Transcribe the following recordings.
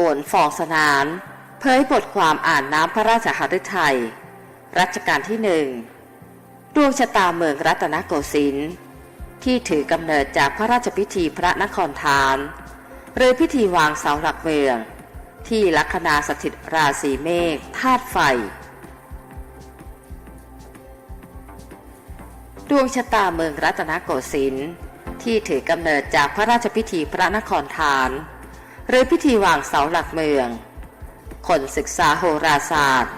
โหนฟองสนาน เผยบทความอ่านน้ำพระราชหฤทัยรัชกาลที่หนึ่งดวงชะตาเมืองรัตนโกสินทร์ที่ถือกำเนิดจากพระราชพิธีพระนครทาน หรือพิธีวางเสาหลักเมือง ที่ลัคนาสถิตราศีเมษธาตุไฟ ดวงชะตาเมืองรัตนโกสินทร์ที่ถือกำเนิดจากพระราชพิธีพระนครทาน หรือพิธีวางเสาหลักเมือง คนศึกษาโหราศาสตร์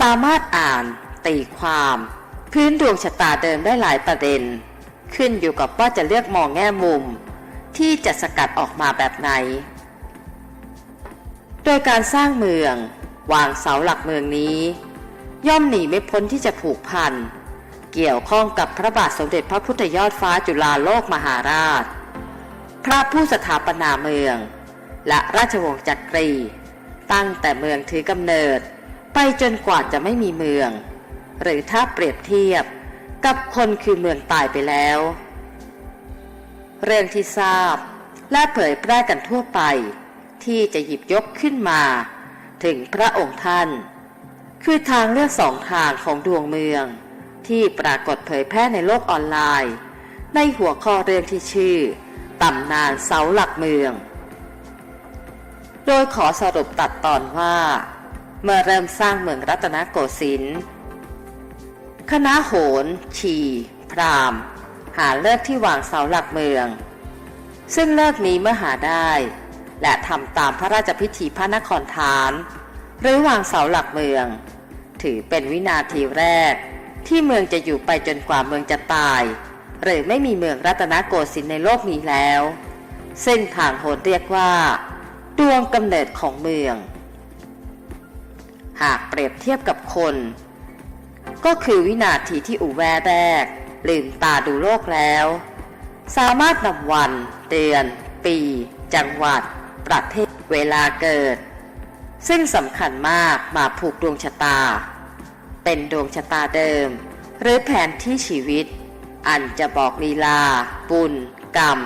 สามารถอ่าน ตีความ พื้นดวงชะตาเดิมได้หลายประเด็น ขึ้นอยู่กับว่าจะเลือกมองแง่มุม ที่จะสกัดออกมาแบบไหน โดยการสร้างเมือง วางเสาหลักเมืองนี้ ย่อมหนีไม่พ้นที่จะผูกพันเกี่ยวข้องกับพระบาทสมเด็จพระพุทธยอดฟ้าจุฬาโลกมหาราช พระผู้สถาปนาเมือง และราชวงศ์จักรี ตั้งแต่เมืองถือกำเนิด ไปจนกว่าจะไม่มีเมือง หรือถ้าเปรียบเทียบกับคนคือเมืองตายไปแล้ว เรื่องที่ทราบและเผยแพร่กันทั่วไป ที่จะหยิบยกขึ้นมา ถึงพระองค์ท่าน คือทางเลือกสองทางของดวงเมือง ที่ปรากฏเผยแพร่ในโลกออนไลน์ ในหัวข้อเรื่องที่ชื่อตำนานเสาหลักเมือง โดยขอสรุปตัดตอนว่า เมื่อเริ่มสร้างเมืองรัตนโกสินทร์คณะโหนชีพรามหาเลิกที่วางเสาหลักเมือง ซึ่งเลิกนี้เมื่อหาได้ และทำตามพระราชพิธีพระนครทาน หรือวางเสาหลักเมือง ถือเป็นวินาทีแรก ที่เมืองจะอยู่ไปจนกว่าเมืองจะตาย หรือไม่มีเมืองรัตนโกสินทร์ในโลกนี้แล้ว เส้นทางโหนเรียกว่า ดวงกำเนิดของเมือง หากเปรียบเทียบกับคน ก็คือวินาทีที่อูแวแรก ลืมตาดูโลกแล้ว สามารถนำวัน เดือน ปี จังหวัด ประเทศ เวลาเกิด ซึ่งสำคัญมากมาผูกดวงชะตา เป็นดวงชะตาเดิม หรือแผนที่ชีวิต อันจะบอกลีลา บุญ กรรม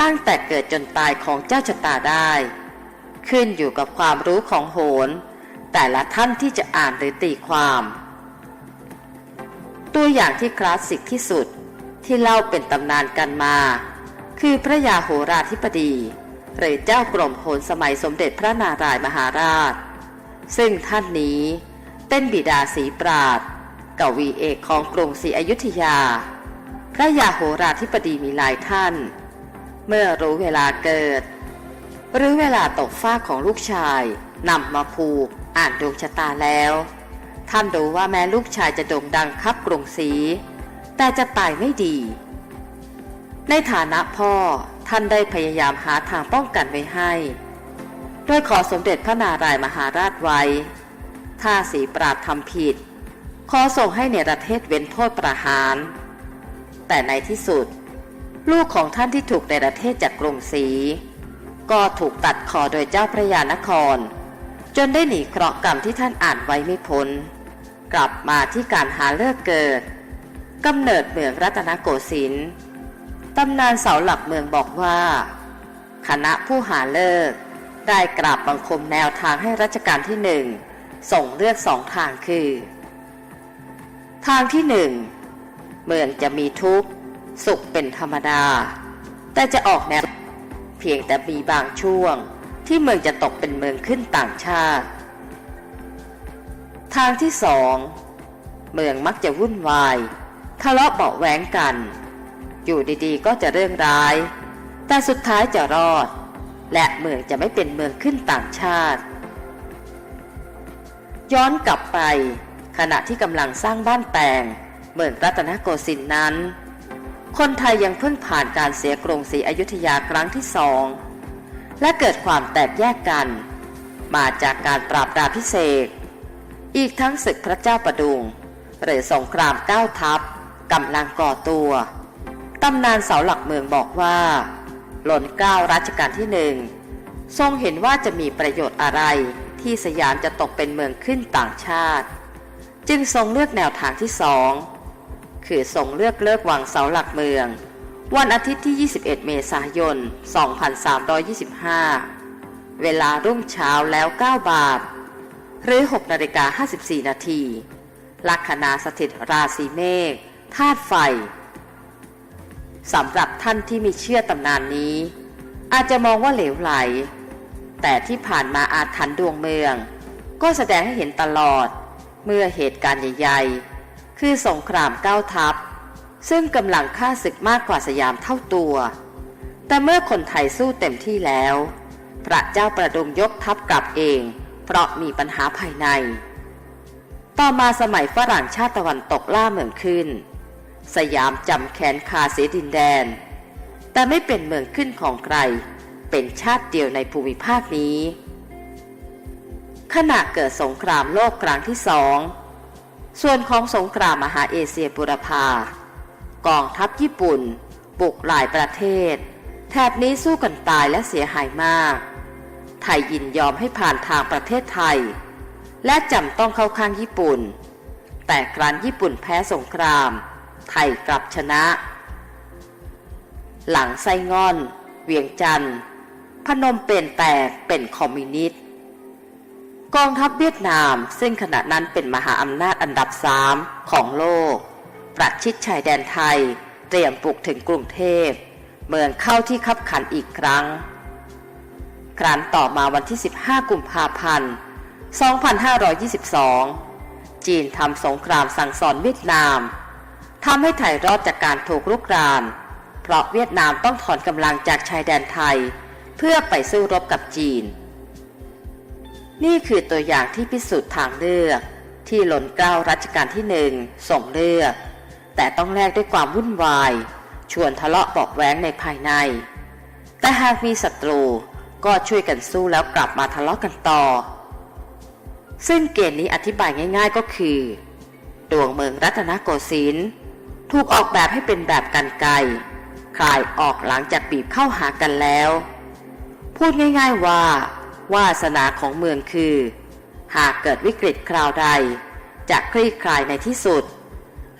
ตั้งแต่เกิดจนตายของเจ้าชะตาได้ ขึ้นอยู่กับความรู้ของโหนแต่ละท่านที่จะอ่านหรือตีความ ตัวอย่างที่คลาสสิกที่สุดที่เล่าเป็นตำนานกันมา คือพระยาโหราธิปดีหรือเจ้ากรมโหนสมัยสมเด็จพระนารายมหาราช ซึ่งท่านนี้เป็นบิดาศรีปราดกวีเอกของกรุงศรีอยุธยา พระยาโหราธิปดีมีหลายท่าน เมื่อรู้เวลาเกิด หรือเวลาตกฟ้าของลูกชายนำมาผูอ่านดวงชะตาแล้ว ท่านรู้ว่าแม้ลูกชายจะโด่งดังคับกรุงศรีแต่จะตายไม่ดี ในฐานะพ่อท่านได้พยายามหาทางป้องกันไว้ให้โดยขอสมเด็จพระนารายมหาราชไว้ ถ้าสีปราบทำผิด ขอส่งให้เนประเทศเว้นโทษประหาร แต่ในที่สุด ลูกของท่านที่ถูกเนประเทศจากกรุงศรี ก็ถูกตัดคอโดยเจ้าพระยานคร จนได้หนีเคราะห์กรรมที่ท่านอ่านไว้ไม่พ้น กลับมาที่การหาเลิกเกิดกำเนิดเมืองรัตนโกสินทร์ตำนานเสาหลักเมืองบอกว่า คณะผู้หาเลิก ได้กราบบังคมแนวทางให้รัชกาลที่หนึ่งส่งเลือกสองทางคือ ทางที่หนึ่งเมืองจะมีทุกข์ สุขเป็นธรรมดา แต่จะออกแนว พียงแต่มีบางช่วง ที่เมืองจะตกเป็นเมืองขึ้นต่างชาติ ทางที่สองเมืองมักจะวุ่นวาย ทะเลาะเบาแหวงกัน อยู่ดีๆ ก็จะเรื่องร้าย แต่สุดท้ายจะรอด และเมืองจะไม่เป็นเมืองขึ้นต่างชาติ ย้อนกลับไป ขณะที่กำลังสร้างบ้านแปลง เมืองรัตนโกสินทร์นั้น คนไทยยังเพิ่งผ่านการเสียกรุงศรีอยุธยาครั้งที่สอง และเกิดความแตกแยกกัน มาจากการปราบดาพิเศษ อีกทั้งศึกพระเจ้าประดุง หรือสงครามเก้าทัพกำลังก่อตัวตำนานเสาหลักเมืองบอกว่า หล่นเก้ารัชกาลที่หนึ่งทรงเห็นว่าจะมีประโยชน์อะไรที่สยามจะตกเป็นเมืองขึ้นต่างชาติ จึงทรงเลือกแนวทางที่สอง คือทรงเลือกเลิกวางเสาหลักเมือง วันอาทิตย์ที่ 21 เมษายน 2325 เวลารุ่งเช้าแล้ว 9 บาท หรือ 6 นาฬิกา 54 นาทีลัคนาสถิตราศีเมษธาตุไฟสำหรับท่านที่มีเชื่อตำนานนี้ อาจจะมองว่าเหลวไหล แต่ที่ผ่านมาอาถรรพ์ดวงเมือง ก็แสดงให้เห็นตลอดเมื่อเหตุการณ์ใหญ่ๆ คือสงครามเก้าทัพ ซึ่งกำลังฆ่าศึกมากกว่าสยามเท่าตัว แต่เมื่อคนไทยสู้เต็มที่แล้ว พระเจ้าประดมยกทัพกลับเอง เพราะมีปัญหาภายใน ต่อมาสมัยฝรั่งชาติตะวันตกล่าเมืองขึ้น สยามจำแขนคาเสียดินแดน แต่ไม่เป็นเมืองขึ้นของใคร เป็นชาติเดียวในภูมิภาคนี้ ขณะเกิดสงครามโลกครั้งที่สอง ส่วนของสงครามมหาเอเชียบุรพากองทัพญี่ปุ่น บุกหลายประเทศ แถบนี้สู้กันตายและเสียหายมาก ไทยยินยอมให้ผ่านทางประเทศไทย และจำต้องเข้าข้างญี่ปุ่น แต่ครั้นญี่ปุ่นแพ้สงคราม ไทยกลับชนะ หลังไส้งอน เวียงจันทร์พนมเปญแตกเป็นคอมมิวนิสต์ กองทัพเวียดนามซึ่งขณะนั้นเป็นมหาอำนาจอันดับสามของโลก ประชิดชายแดนไทย เตรียมปลุกถึงกรุงเทพ เมืองเข้าที่คับขันอีกครั้ง ครั้นต่อมาวันที่ 15 กุมภาพันธ์ 2522 จีนทำสงครามสั่งสอนเวียดนามทำให้ไทยรอดจากการถูกรุกราน เพราะเวียดนามต้องถอนกำลังจากชายแดนไทย เพื่อไปสู้รบกับจีน นี่คือตัวอย่างที่พิสูจน์ทางเลือก ที่หล่นเกล้ารัชกาลที่หนึ่งส่งเลือก แต่ต้องแลกด้วยความวุ่นวาย ชวนทะเลาะบอกแว้งในภายใน แต่หากมีศัตรูก็ช่วยกันสู้แล้วกลับมาทะเลาะกันต่อ ซึ่งเกณฑ์นี้อธิบายง่าย ๆก็คือ ดวงเมืองรัตนโกสินทร์ถูกออกแบบให้เป็นแบบกันไกลคลายออกหลังจากบีบเข้าหากันแล้ว พูดง่าย ๆว่า วาสนาของเมืองคือ หากเกิดวิกฤตคราวใดจะคลี่คลายในที่สุด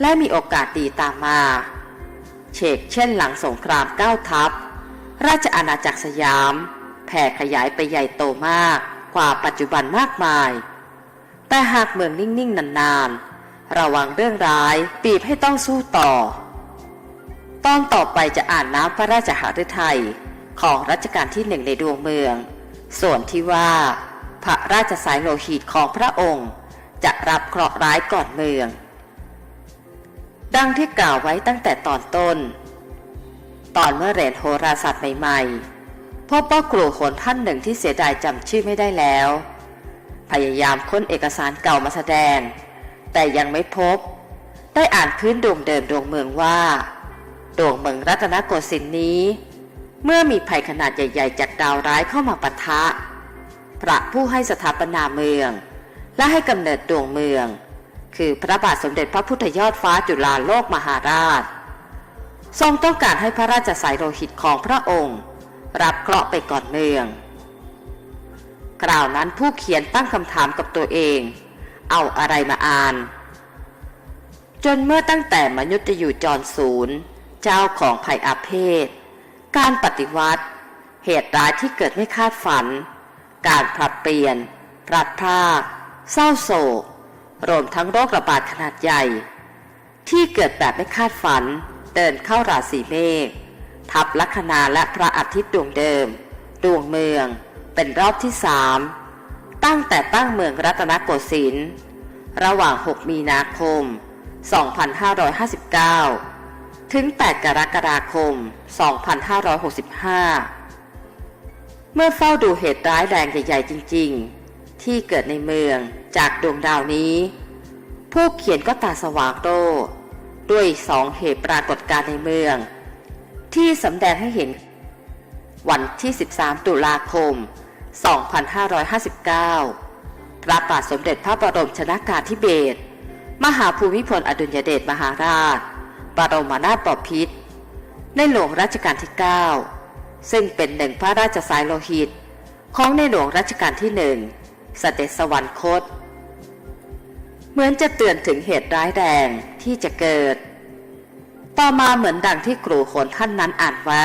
และมีโอกาสดีตามมา เชกเช่นหลังสงครามเก้าทัพ ราชอาณาจักรสยาม แผ่ขยายไปใหญ่โตมากกว่าปัจจุบันมากมาย แต่หากเมืองนิ่งๆนานๆ ระวังเรื่องร้ายปีบให้ต้องสู้ต่อ ตอนต่อไปจะอ่านน้ำพระราชหฤทัยของรัชกาลที่หนึ่งในดวงเมือง ส่วนที่ว่า พระราชสายโลหิตของพระองค์ จะรับเคราะห์ร้ายก่อนเมือง ดังที่กล่าวไว้ตั้งแต่ตอนต้น ตอนเมื่อเรียนโหราศาสตร์ใหม่ๆพบว่าครูคนท่านหนึ่งที่เสียดายจำชื่อไม่ได้แล้ว พยายามค้นเอกสารเก่ามาแสดง แต่ยังไม่พบ ได้อ่านพื้นดวงเดิมดวงเมืองว่าดวงเมืองรัตนโกสินทร์นี้ เมื่อมีภัยขนาดใหญ่ ๆ จากดาวร้ายเข้ามาปะทะ พระผู้ให้สถาปนาเมือง และให้กำเนิดดวงเมือง คือพระบาทสมเด็จพระพุทธยอดฟ้าจุฬาโลกมหาราช ทรงต้องการให้พระราชสายโลหิตของพระองค์ รับเคราะห์ไปก่อนเมืองกล่าวนั้นผู้เขียนตั้งคำถามกับตัวเอง เอาอะไรมาอ่าน จนเมื่อตั้งแต่มนุษย์จะอยู่จรศูนย์ เจ้าของภัยอาเพศ การปฏิวัติ เหตุร้ายที่เกิดไม่คาดฝัน การผลัดเปลี่ยนพลัดพรากเศร้าโศกรวมทั้งโรคระบาดขนาดใหญ่ ที่เกิดแบบไม่คาดฝันเดินเข้าราศีเมษทับลัคนาและพระอาทิตย์ดวงเดิม ดวงเมือง เป็นรอบที่สามตั้งแต่ตั้งเมืองรัตนโกสินทร์ระหว่าง 6 มีนาคม 2559 ถึง 8 กรกฎาคม 2565 เมื่อเฝ้าดูเหตุร้ายแรงใหญ่ ๆ จริง ๆ ที่เกิดในเมืองจากดวงดาวนี้ ผู้เขียนก็ตาสว่างโตด้วยสองเหตุปรากฏการในเมือง ที่สำแดงให้เห็น วันที่ 13 ตุลาคม 2559 พระบาทสมเด็จพระบรมชนากาธิเบศร มหาภูมิพลอดุลยเดชมหาราช บรมนาถบพิตรในหลวงรัชกาลที่ 9 ซึ่งเป็นหนึ่งพระราชสายโลหิต ของในหลวงรัชกาลที่หนึ่งเสด็จสวรรคต เหมือนจะเตือนถึงเหตุร้ายแรงที่จะเกิด ต่อมาเหมือนดังที่ครูโขนท่านนั้นอ่านไว้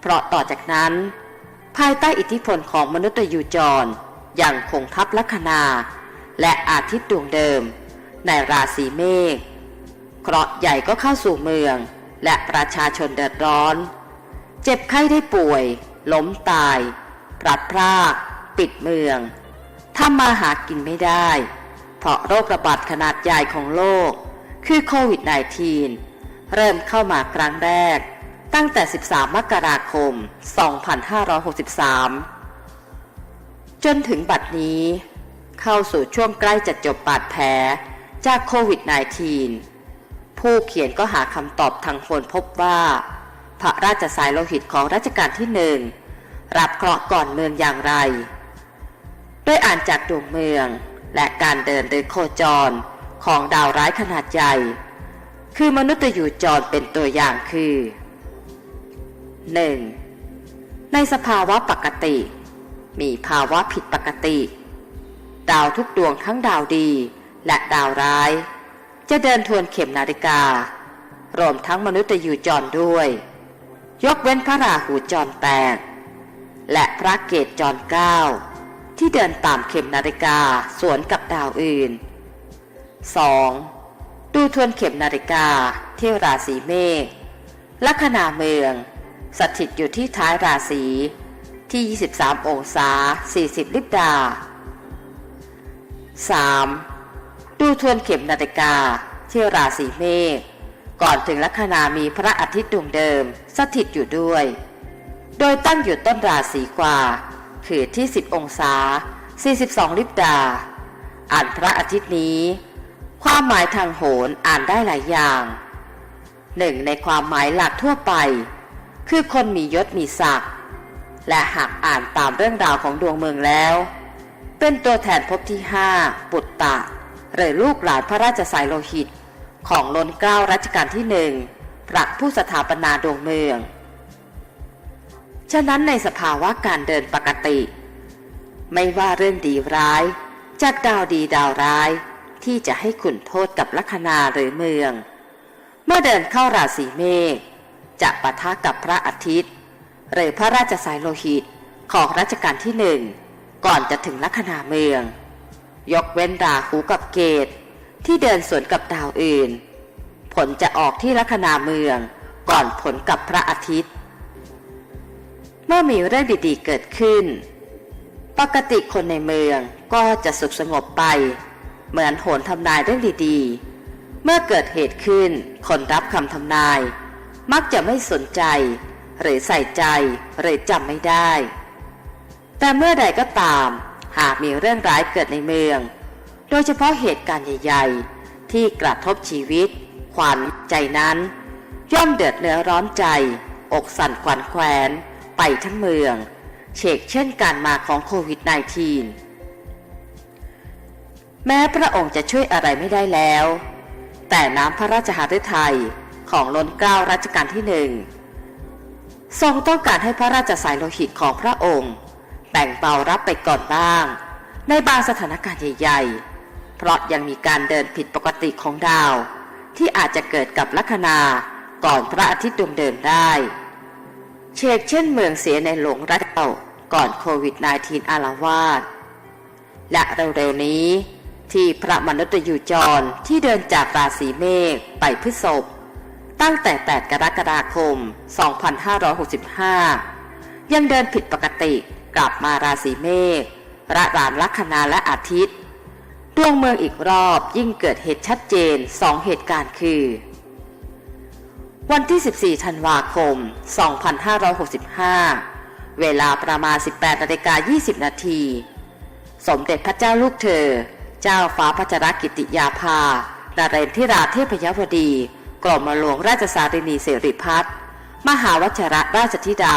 เพราะต่อจากนั้น ภายใต้อิทธิพลของมนุษย์ยูจรยังคงทับลัคนา และอาทิตย์ดวงเดิม ในราศีเมษ เคราะห์ใหญ่ก็เข้าสู่เมือง และประชาชนเดือดร้อน เจ็บไข้ได้ป่วย ล้มตายพลัดพราก ปิดเมืองทำมาหากินไม่ได้ เพราะโรคระบาดขนาดใหญ่ของโลก คือโควิด -19 เริ่มเข้ามาครั้งแรก ตั้งแต่ 13 มกราคม 2563 จนถึงบัดนี้ เข้าสู่ช่วงใกล้จะจบบาดแผลจากโควิด -19 ผู้เขียนก็หาคำตอบทางคนพบว่า พระราชสายโลหิตของรัชกาลที่หนึ่งรับเคราะห์ก่อนเมืองอย่างไร ด้วยอ่านจากดวงเมืองและการเดินหรือโคจรของดาวร้ายขนาดใหญ่ คือมนุษย์อยู่จรเป็นตัวอย่างคือ 1. ในสภาวะปกติ มีภาวะผิดปกติ ดาวทุกดวงทั้งดาวดีและดาวร้าย จะเดินทวนเข็มนาฬิการวมทั้งมนุษย์อยู่จรด้วย ยกเว้นพระราหูจรแปดและพระเกตจรเก้าที่เดินตามเข็มนาฬิกาสวนกับดาวอื่น 2. ดูทวนเข็มนาฬิกาที่ราศีเมษลัคนาเมือง สถิตอยู่ที่ท้ายราศีที่ 23 องศา 40 ลิบดา 3. ดูทวนเข็มนาฬิกาเที่ยวราศีเมษก่อนถึงลัคนามีพระอาทิตย์ดวงเดิม สถิตอยู่ด้วย โดยตั้งอยู่ต้นราศีกว่า คือที่ 10 องศา 42 ลิบดา อ่านพระอาทิตย์นี้ ความหมายทางโหรอ่านได้หลายอย่างหนึ่งในความหมายหลักทั่วไป คือคนมียศมีศักดิ์และหากอ่านตามเรื่องราวของดวงเมืองแล้ว เป็นตัวแทนภพที่ห้าปุตตะ หรือลูกหลานพระราชสายโลหิต ของล้นเกล้ารัชกาลที่หนึ่งพระผู้สถาปนาดวงเมือง ฉะนั้นในสภาวะการเดินปกติ ไม่ว่าเรื่องดีร้ายจากดาวดีดาวร้ายที่จะให้ขุนโทษกับลัคนาหรือเมือง เมื่อเดินเข้าราศีเมษจะปะทะกับพระอาทิตย์ หรือพระราชสายโลหิตของรัชกาลที่หนึ่งก่อนจะถึงลัคนาเมือง ยกเว้นราหูกับเกตที่เดินสวนกับดาวอื่น ผลจะออกที่ลัคนาเมืองก่อนผลกับพระอาทิตย์ เมื่อมีเรื่องดีๆเกิดขึ้น ปกติคนในเมืองก็จะสุขสงบไป เหมือนโหนทำนายเรื่องดีๆ เมื่อเกิดเหตุขึ้นคนรับคำทำนาย มักจะไม่สนใจ หรือใส่ใจหรือจำไม่ได้ แต่เมื่อใดก็ตาม หากมีเรื่องร้ายเกิดในเมือง โดยเฉพาะเหตุการณ์ใหญ่ๆ ที่กระทบชีวิต ขวัญใจนั้น ย่อมเดือดเนื้อร้อนใจ อกสั่นขวัญแขวนไปทั้งเมือง เชกเช่นการมาของโควิด -19 แม้พระองค์จะช่วยอะไรไม่ได้แล้ว แต่น้ำพระราชหฤทัยของล้นเกล้ารัชกาลที่หนึ่งทรงต้องการให้พระราชสายโลหิตของพระองค์ บ่งเบารับไปก่อนบ้าง ในบางสถานการณ์ใหญ่ๆ เพราะยังมีการเดินผิดปกติของดาว ที่อาจจะเกิดกับลัคนาก่อนพระอาทิตย์ดวงเดิมได้ เชกเช่นเมืองเสียในหลวงรัชเก่าก่อนโควิด -19 อาละวาดและเร็วๆนี้ที่พระมนุษย์ยูจรที่เดินจากราศีเมษไปพฤษภตั้งแต่ 8 กรกฎาคม 2565 ยังเดินผิดปกติ กลับมาราศีเมษระรานลัคนาและอาทิตย์ดวงเมืองอีกรอบยิ่งเกิดเหตุชัดเจนสองเหตุการณ์คือ วันที่ 14 ธันวาคม 2565 เวลาประมาณ 18นาฬิกา20 นาที สมเด็จพระเจ้าลูกเธอ เจ้าฟ้าพัชรกิติยาภาดาเรนทิราเทพยวดี กรมหลวงราชสารินีเสริพัฒน์มหาวัชระราชธิดา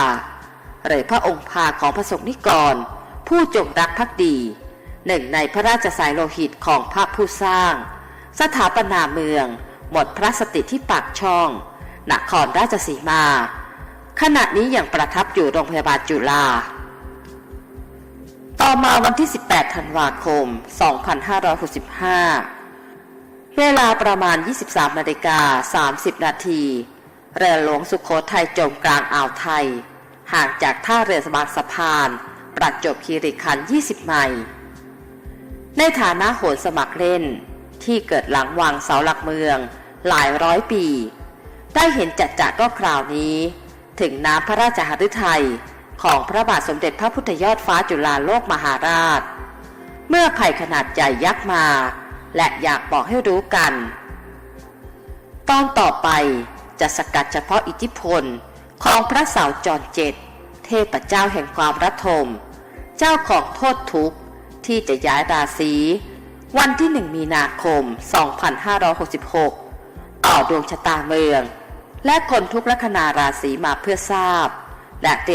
หรือพระองค์พาของพระสงฆ์นิกร ผู้จงรักภักดี หนึ่งในพระราชสายโลหิตของพระผู้สร้าง สถาปนาเมือง หมดพระสติที่ปากช่องนครราชสีมา ขณะนี้ยังประทับอยู่โรงพยาบาลจุฬาต่อมาวันที่ 18 ธันวาคม 2565 เวลาประมาณ 23 นาฬิกา 30 นาที เรือหลวงสุขโขทัยจมกลางอ่าวไทย ห่างจากท่าเรือสบางสะพาน ประจบคีรีขันธ์20 ไมล์ ในฐานะโหนสมัครเล่น ที่เกิดหลังวังเสาหลักเมือง หลายร้อยปี ได้เห็นจัดจะก็คราวนี้ ถึงน้ำพระราชหฤทัยของพระบาทสมเด็จพระพุทธยอดฟ้าจุฬาโลกมหาราช เมื่อภัยขนาดใหญ่ยักษ์มา และอยากบอกให้รู้กัน ตอนต่อไปจะสกัดเฉพาะอิทธิพล ของพระเสาจรเจ็ดเทพเจ้าแห่งความรัฐมเจ้าของโทษทุกข์ที่จะย้ายราศีวันที่หนึ่งมีนาคม 2566 ต่อดวงชะตาเมือง และคนทุกลัคนาราศีมาเพื่อทราบ และเตรียม